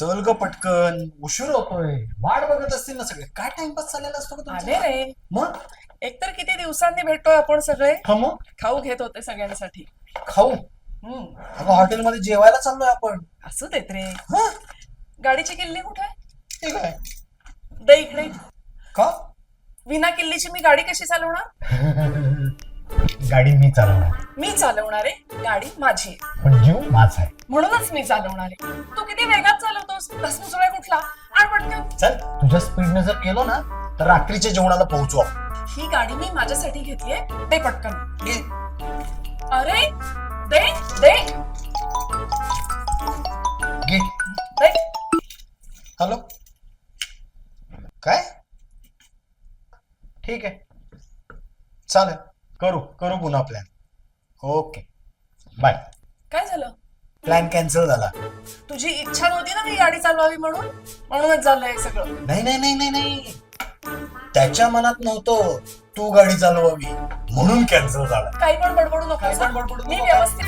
चल ग पटकन. उशीर होतोय. वाट बघत असतील ना सगळे. काय टाइमपास चाललेला असतो का आले तुमचा? रे. मग? एकतर किती दिवसांनी भेटतोय आपण सगळे? हा मग? खाऊ घेत होते सगळ्यांसाठी. खाऊ? हम्म. अगं हॉटेलमध्ये जेवायला चाललोय आपण. असू देत रे. हा? गाडीची किल्ली कुठे आहे? दे इकडे. का? विना किल्लीची मी गाडी कशी चालवणार? गाडी मी चालवणार मी चालवणार आहे. गाडी माझी आहे. पण जीव माझा आहे. म्हणूनच मी चालवणार आहे. तू किती वेगात चालवतोस? धसमुसळा कुठला? आण पटकन चल तुझ्या स्पीडने जर गेलो ना तर रात्रीच्या जेवणाला पोहोचू आपण. ही गाडी मी माझ्यासाठी घेतलीये. दे पटकन. अरे दे दे. घे. दे. हॅलो? काय? ठीक आहे. चालेल. करू करू पुन्हा प्लॅन ओके बाय काय झालं? प्लॅन कॅन्सल झाला. तुझी इच्छा नव्हती ना ही गाडी चालवावी म्हणून? म्हणूनच झालंय सगळं. नाही नाही नाही नाही नाही. त्याच्या मनात नव्हतं तू गाडी चालवावी. म्हणून कॅन्सल झाला. काही पण बडबडू नको. काही पण बडबडू मी नको. व्यवस्थित